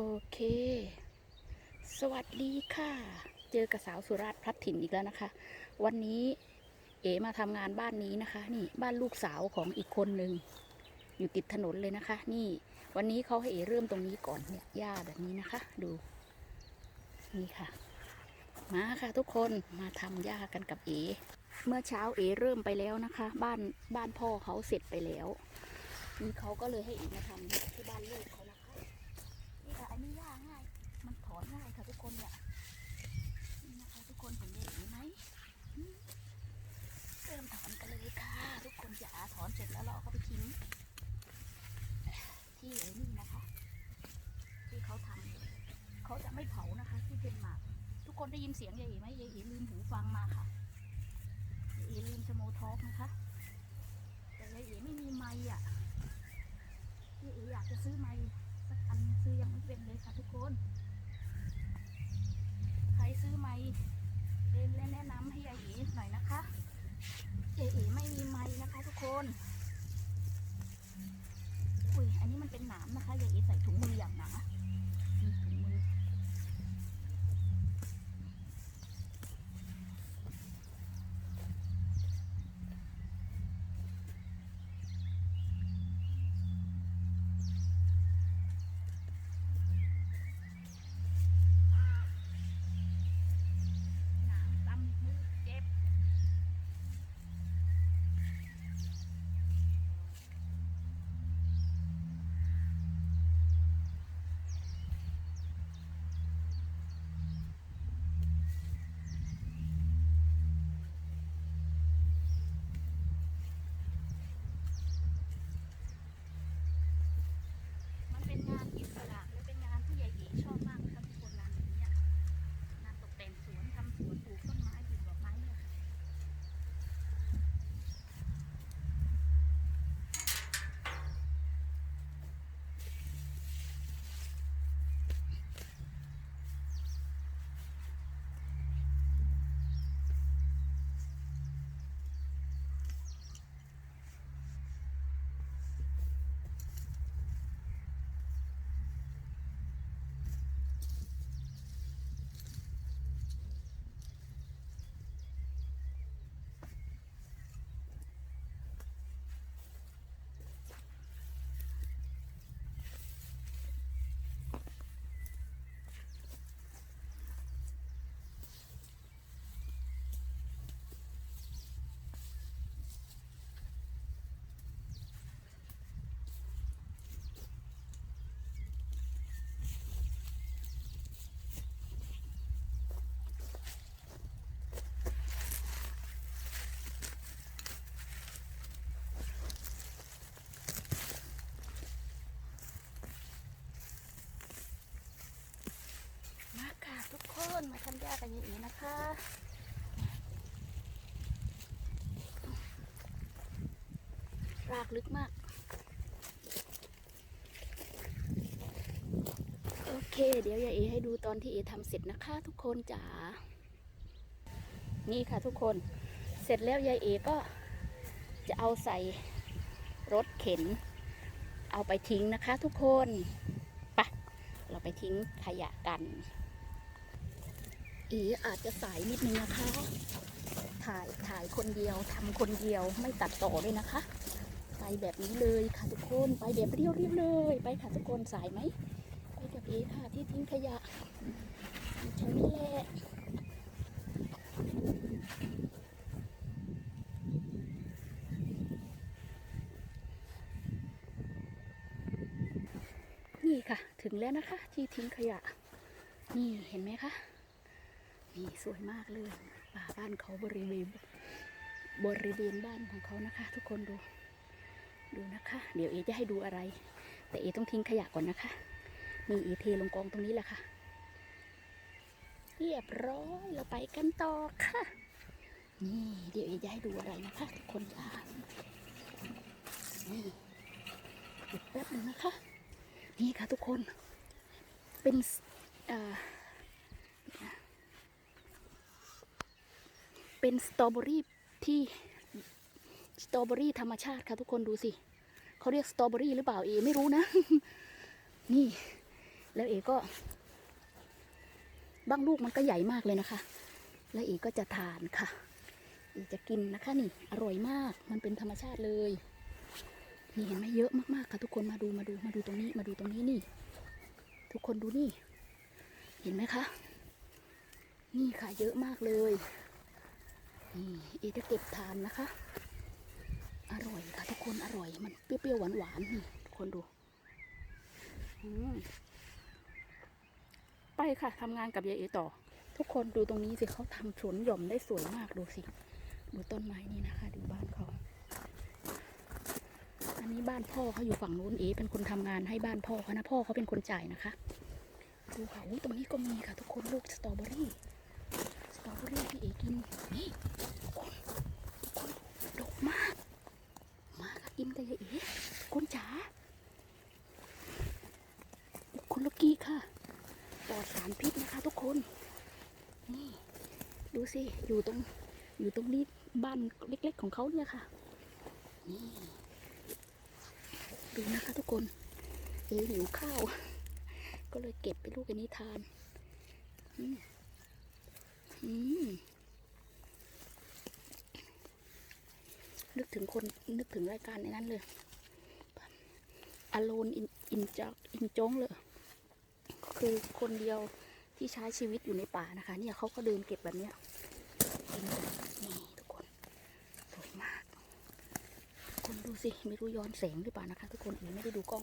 โอเค สวัสดีค่ะ เจอกับสาวสุราษฎร์พลัดถิ่นอีกแล้วนะคะ วันนี้เอ๋มาทำงานบ้านนี้นะคะ นี่บ้านลูกสาวของอีกคนหนึ่งอยู่ติดถนนเลยนะคะ นี่วันนี้เขาให้เอ๋เริ่มตรงนี้ก่อนเนี่ยหญ้าแบบนี้นะคะ ดู นี่ค่ะ มาค่ะทุกคนมาทำหญ้ากันกับเอ๋เมื่อเช้าเอ๋เริ่มไปแล้วนะคะ บ้านบ้านพ่อเขาเสร็จไปแล้วนี่เขาก็เลยให้เอ๋มาทำที่บ้านลูกเขานะคะ นี่ค่ะอันนี้ยากง่าย มันถอนง่ายค่ะทุกคนเนี่ย นี่นะคะทุกคนเห็นได้เห็นไหมอืมเริ่มถอนกันเลยค่ะ ทุกคนจ๋าถอนเสร็จแล้วเราเอาเข้าไปทิ้ง ที่ไอ้นี่นะคะ ที่เขาทำเขาจะไม่เผานะคะ ที่เป็นหมาก ทุกค นได้ยินเสียงยายอ๋ไหมยายเอ๋ลืมหูฟังมาค่ะยายเอ๋ลืมสโมทอกนะคะ แต่ยายเอ๋ไม่มีไมค์อะยายเอ๋อยากจะซื้อไมค์สักอันซื้อยังไม่เป็นเลยค่ะทุกคน ใครซื้อไม้เรียนแนะนำให้ยายเอ๋หน่อยนะคะยายเอ๋ไม่มีไม้นะคะทุกคน อุ้ยอันนี้มันเป็นหนามนะคะยายเอ๋ใส่ถุงำยากันยายเอ๋นะคะรากลึกมาก โอเค เดี๋ยวยายเอให้ดูตอนที่เอทำเสร็จนะคะทุกคนจ๋า นี่ค่ะทุกคน เสร็จแล้วยายเอก็จะเอาใส่รถเข็น เอาไปทิ้งนะคะทุกคน ไป เราไปทิ้งขยะกัน อีอาจจะสายนิดนึงนะคะ ถ่ายถ่ายคนเดียวทำคนเดียวไม่ตัดต่อด้วยนะคะ ไปแบบนี้เลยค่ะทุกคนไปแบบเรียวๆเลย ไปค่ะทุกคนสายไหมไปกับเอค่ะที่ทิ้งขยะฉันนี่แหละนี่ค่ะ ถึงแล้วนะคะ ที่ทิ้งขยะ นี่เห็นไหมคะ นี่สวยมากเลยป่าบ้านเขาบริเวณบริเวณบ้านของเขานะคะ ทุกคนดู ดูนะคะ เดี๋ยวเอจะให้ดูอะไร แต่เอต้องทิ้งขยะก่อนนะคะนี่เอเทลงกองตรงนี้แหละค่ะ เรียบร้อยเราไปกันต่อค่ะ นี่ เดี๋ยวเอจะให้ดูอะไรนะคะ ทุกคนจ้านี่หยุดแป๊บนึงนะคะ นี่ค่ะทุกคน เป็นอ่อ เป็นสตรอเบอรี่ที่สตรอเบอรี่ธรรมชาติค่ะทุกคนดูสิเขาเรียกสตรอเบอรี่หรือเปล่าเอไม่รู้นะ นี่ แล้วเอก็บางลูกมันก็ใหญ่มากเลยนะคะ แล้วเอก็จะทานค่ะเอจะกินนะคะนี่ อร่อยมากมันเป็นธรรมชาติเลยนี่เห็นไหมเยอะมากๆค่ะ ทุกคนมาดูมาดูมาดูตรงนี้มาดูตรงนี้นี่ ทุกคนดูนี่ เห็นไหมคะ นี่ค่ะเยอะมากเลย นี่เอจะเก็บทานนะคะ อร่อยค่ะทุกคนอร่อยมันเปรี้ยวๆหวานๆนี่ทุกคนดูไปค่ะทำงานกับยายเอต่อ ทุกคนดูตรงนี้สิเขาทำสวนหย่อมได้สวยมากดูสิ ดูต้นไม้นี่นะคะ ดูบ้านเขา อันนี้บ้านพ่อเขาอยู่ฝั่งนู้นเอเป็นคนทำงานให้บ้านพ่อเขานะพ่อเขาเป็นคนจ่ายนะคะ ดูค่ะตรงนี้ก็มีค่ะทุกคนลูกสตรอเบอรี่ ตรอเบอรี่ที่เอกินนี่คนคนดกมาก มาค่ะกินกันเลยเอ๋คนจ๋าคุณลูกกี้ค่ะปลอดสารพิษนะคะทุกคน นี่ดูสิ อยู่ตรง อยู่ตรงนี้บ้านเล็กๆของเขาเนี่ยค่ะ นี่ ดูนะคะทุกคนเอ๋หิวข้าว ก็เลยเก็บไปลูกอันนี้ทานอืมอืม นึกถึงคนนึกถึงรายการในนั้นเลยอโลนอินจอกอินจงเลยก็คือคนเดียวที่ใช้ชีวิตอยู่ในป่านะคะ เนี่ยเขาก็เดินเก็บแบบเนี้ยนี่ทุกคน สวยมาก คนดูสิ ไม่รู้ย้อนแสงหรือเปล่านะคะ ทุกคนไม่ได้ดูกล้อง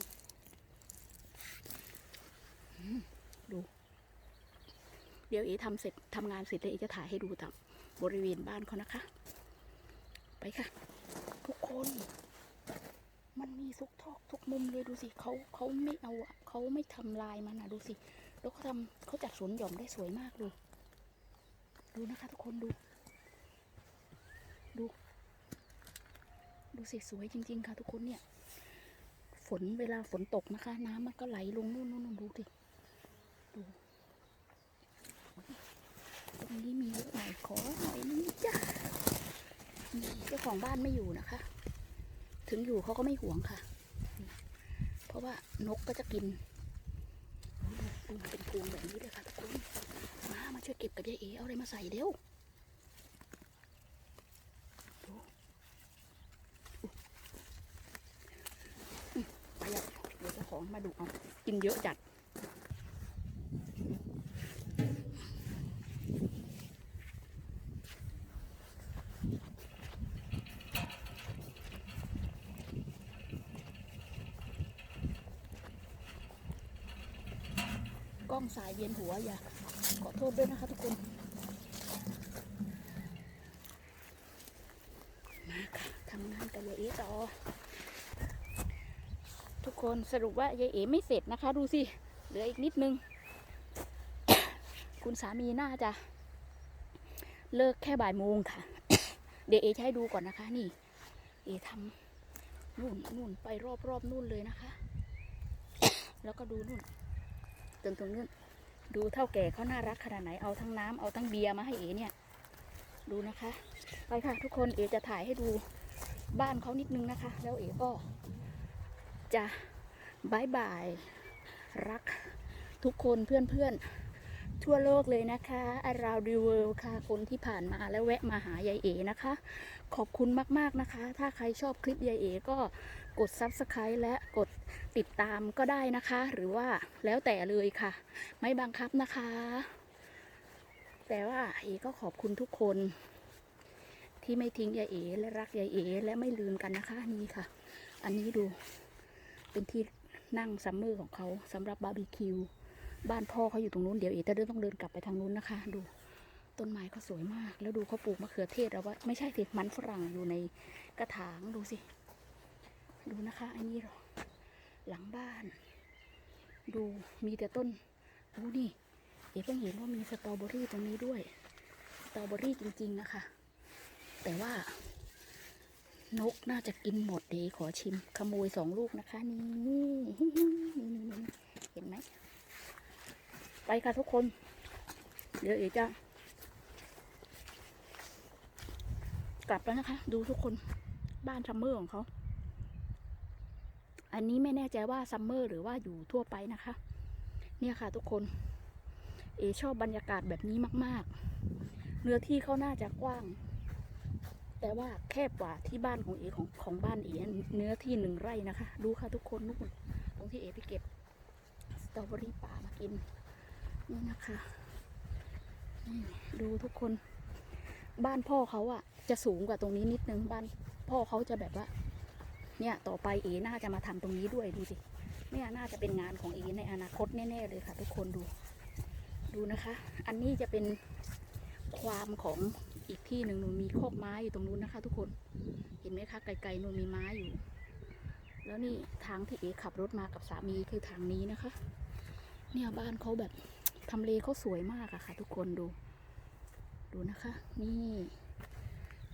อืมดู เดี๋ยวเอ๋ทำเสร็จทำงานเสร็จแล้วเอ๋จะถ่ายให้ดูตามบริเวณบ้านเขานะคะ ไปค่ะ ทุกคน มันมีทุกทอกทุกมุมเลยดูสิเขาเขาไม่เอาอะเขาไม่ทำลายมันนะดูสิ แล้วเขาทำเขาจัดสวนหย่อมได้สวยมากเลยดูนะคะทุกคนดู ดู ดูสิสวยจริง ๆ ค่ะ ทุกคนเนี่ย ฝนเวลาฝนตกนะคะ น้ำมันก็ไหลลงนู่นนู่นนู่นดูสิ ตรงนี้มีเยอะหน่อยขอหน่อยนึงจ้ะเจ้าของบ้านไม่อยู่นะคะ ถึงอยู่เขาก็ไม่ห่วงค่ะ เพราะว่านกก็จะกินดูเป็นพวงแบบนี้เลยค่ะทุกคนมามาช่วยเก็บกับยายเอ๋เอาอะไรมาใส่เดี๋ยวไปอะเดี๋ยวเจ้าของมาดูเอากินเยอะจัด ล้องสายเวียนหัวอย่าขอโทษด้วยนะคะทุกคนมาค่ะทำงานกับยายเอ๋ต่อทุกคนสรุปว่ายายเอ๋ไม่เสร็จนะคะ ดูสิ เหลืออีกนิดนึง คุณสามีน่าจะ เลิกแค่บ่ายโมงค่ะ เดี๋ยวเอจะให้ดูก่อนนะคะ นี่ เอทำนู่นนู่นไปรอบรอบนู่นเลยนะคะ แล้วก็ดูนู่น จนตรงนู้นดูเท่าแก่เขาน่ารักขนาดไหนเอาทั้งน้ำเอาทั้งเบียร์มาให้เอ๋เนี่ย ดูนะคะ ไปค่ะทุกคนเอ๋จะถ่ายให้ดูบ้านเขานิดนึงนะคะ แล้วเอ๋ก็จะบายบายรักทุกคนเพื่อนๆทั่วโลกเลยนะคะ around the world ค่ะ คนที่ผ่านมาแล้วแวะมาหายายเอ๋นะคะ ขอบคุณมากๆนะคะ ถ้าใครชอบคลิปยายเอ๋ก็ กด subscribe และกดติดตามก็ได้นะคะ หรือว่าแล้วแต่เลยค่ะ ไม่บังคับนะคะ แต่ว่าเอก็ขอบคุณทุกคน ที่ไม่ทิ้งยายเอและรักยายเอและไม่ลืมกันนะคะนี่ค่ะ อันนี้ดูเป็นที่นั่งซัมเมอร์ของเขาสำหรับบาร์บีคิวบ้านพ่อเขาอยู่ตรงนู้นเดี๋ยวเอจะเดินต้องเดินกลับไปทางนู้นนะคะ ดูต้นไม้เขาสวยมาก แล้วดูเขาปลูกมะเขือเทศเอาไว้ไม่ใช่สิมันฝรั่งอยู่ในกระถางดูสิ ดูนะคะ อันนี้หรอ หลังบ้าน ดูมีแต่ต้นดูนี่เอ๋เพิ่งเห็นว่ามีสตรอเบอรี่ตรงนี้ด้วย สตรอเบอรี่จริง ๆ นะคะ แต่ว่านกน่าจะกินหมดเดี๋ยวขอชิมขโมยสองลูกนะคะ นี่นี่นี่นี่เห็นไหม ไปค่ะทุกคน เดี๋ยวเอ๋จะกลับแล้วนะคะ ดูทุกคนบ้านซัมเมอร์ของเขา อันนี้ไม่แน่ใจว่าซัมเมอร์หรือว่าอยู่ทั่วไปนะคะ เนี่ยค่ะทุกคน เอชอบบรรยากาศแบบนี้มาก ๆ เนื้อที่เขาน่าจะกว้าง แต่ว่าแคบกว่าที่บ้านของเอของของบ้านเอเนื้อที่หนึ่งไร่นะคะ ดูค่ะทุกคนนู่นตรงที่เอไปเก็บสตรอเบอรี่ป่ามากินนี่นะคะนี่ดูทุกคน บ้านพ่อเขาอะจะสูงกว่าตรงนี้นิดนึงบ้านพ่อเขาจะแบบว่า เนี่ยต่อไปเอน่าจะมาทำตรงนี้ด้วยดูสิเนี่ยน่าจะเป็นงานของเอในอนาคตแน่ๆเลยค่ะ ทุกคนดู ดูนะคะ อันนี้จะเป็นความของอีกที่หนึ่งหนูมีโคอกไม้อยู่ตรงนู้นนะคะ ทุกคนเห็นไหมคะไกลๆหนูมีไม้อยู่ แล้วนี่ทางที่เอขับรถมากับสามีคือทางนี้นะคะ เนี่ยบ้านเขาแบบทำเลเขาสวยมากอะค่ะ ทุกคนดู ดูนะคะ นี่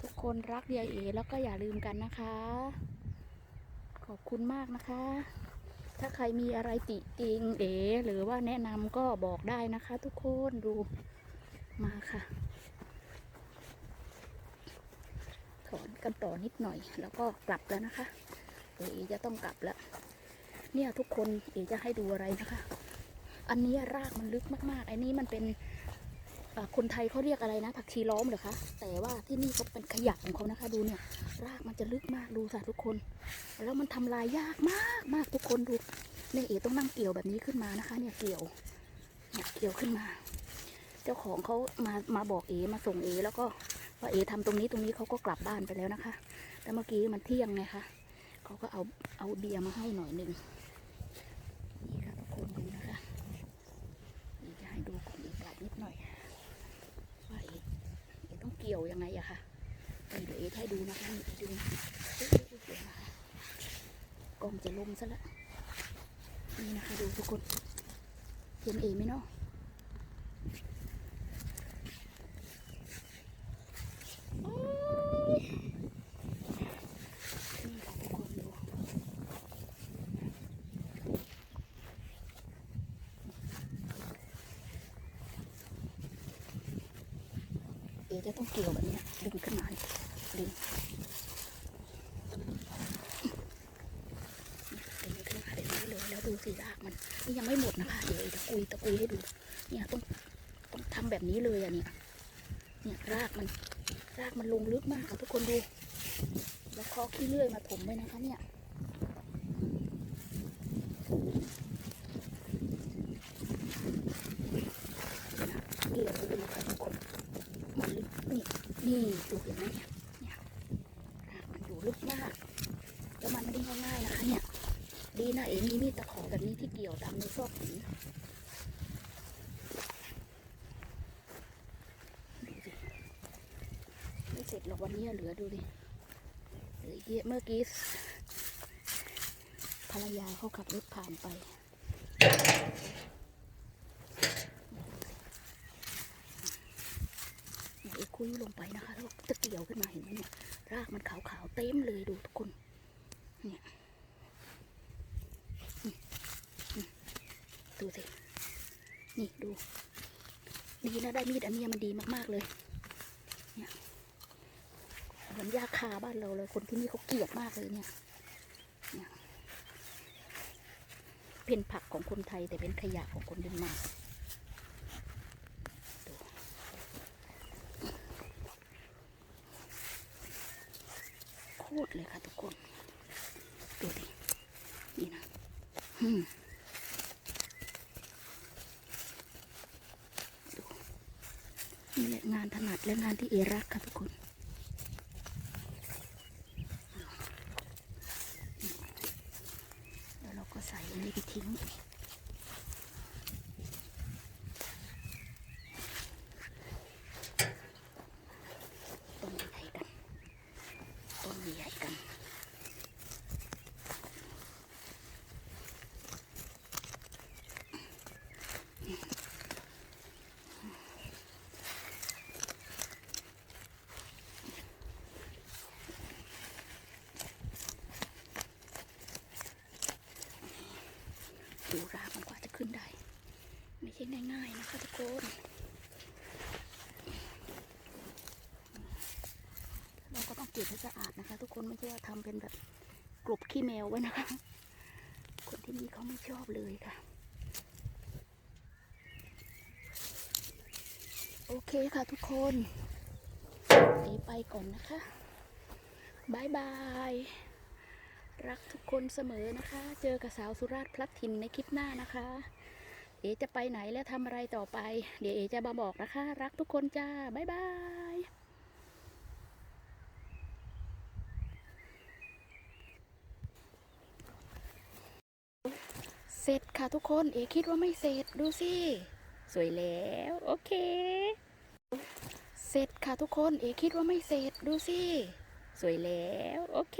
ทุกคนรักยายเอแล้วก็อย่าลืมกันนะคะ อบคุณมากนะคะ ถ้าใครมีอะไรติติงเอหรือว่าแนะนำก็บอกได้นะคะทุกคนดูมาค่ะ ถอนกันต่อนิดหน่อย แล้วก็กลับแล้วนะคะเดี๋ยวเอจะต้องกลับแล้ว เนี่ยทุกคนเอจะให้ดูอะไรนะคะ อันนี้รากมันลึกมากๆ อันนี้มันเป็น คนไทยเขาเรียกอะไรนะผักชีล้อมเหรอคะแต่ว่าที่นี่เขาเป็นขยะของเขานะคะ ดูเนี่ย รากมันจะลึกมากดูค่ะทุกคน แล้วมันทำลายยากมากมากทุกคนดูเนี่ยเอต้องนั่งเกี่ยวแบบนี้ขึ้นมานะคะ เนี่ยเกี่ยวเนี่ยเกี่ยวขึ้นมา เจ้าของเขามามาบอกเอมาส่งเอแล้วก็ว่าเอทำตรงนี้ตรงนี้เขาก็กลับบ้านไปแล้วนะคะ แต่เมื่อกี้มันเที่ยงไงคะเขาก็เอาเอาเบียร์มาให้หน่อยหนึ่งนี่ค่ะทุกคนดูนะคะเอจะให้ดูก่อนเอกลับนิดหน่อยว่าเอเอต้องเกี่ยวยังไงอะค่ะนี่เดี๋ยวเอจะ ให้ดูนะคะนี่ดูนะกล้องจะลมซะละนี่นะคะดูทุกคน เห็นเอไหมเนาะเดี๋ยวจะต้องเกี่ยวแบบนี้ดึงขึ้นมา ดึงดึงขึ้นมาแบบนี้เลยแล้วดูสิรากมันนี่ยังไม่หมดนะคะเดี๋ยวเอจะกุยตะกุยให้ดู เนี่ยต้องต้องทำแบบนี้เลยอะเนี่ยเนี่ยรากมันรากมันลงลึกมากค่ะทุกคนดู แล้วเคอขี้เลื่อยมาถมไว้นะคะเนี่ยเกี่ยวไปเลยค่ะทุกคนมันลึกนี่นี่ดูเห็นไหมเนี่ยเนี่ยรากมันอยู่ลึกมาก แล้วมันไม่ได้ง่ายๆนะคะ เนี่ย ดีนะเอ๋มีมีดตะขอแบบนี้ที่ เกี่ยวตามในซอกหินดูสิไม่เสร็จหรอกวันนี้เหลือดูดิเหลือเยอะเมื่อกี้ภรรยาเขาขับรถผ่านไปเดี๋ยวคุยลงไปนะคะแล้วจะเกี่ยวขึ้นมาเห็นไหมเนี่ย รากมันขาวๆเต็มเลยดูทุกคน เนี่ยนี่นี่ ดูสิ นี่ดู ดีนะได้มีดอันเนี้ยมันดีมากๆเลยเหมือนยาคาบ้านเราเลย คนที่นี่เขาเกลียดมากเลยเนี่ย เนี่ย เป็นผักของคนไทยแต่เป็นขยะของคนเดนมาร์กดูโคตรเลยค่ะทุกคน ดูดิ นี่นะอืมดูนี่แหละงานถนัดและงานที่เอิรักค่ะทุกคนเดี๋ยวเราก็ใส่อันนี้ไปทิ้ง ดูรากมันกว่าจะขึ้นได้ ไม่ใช่ง่ายๆนะคะทุกคนเราก็ต้องเก็บให้สะอาดนะคะ ทุกคนไม่ใช่ว่าทำเป็นแบบกรบขี้แมวไว้นะคะ คนที่นี่เขาไม่ชอบเลยค่ะ โอเคค่ะทุกคนนี้ไปก่อนนะคะบายบาย รักทุกคนเสมอนะคะ เจอกับสาวสุราษฎร์พลัดถิ่นในคลิปหน้านะคะ เอจะไปไหนและทำอะไรต่อไป เดี๋ยวเอจะมาบอกนะคะ รักทุกคนจ้าบายบายเสร็จค่ะทุกคน เอคิดว่าไม่เสร็จดูสิ สวยแล้ว โอเค เสร็จค่ะทุกคน เอคิดว่าไม่เสร็จดูสิ สวยแล้ว โอเค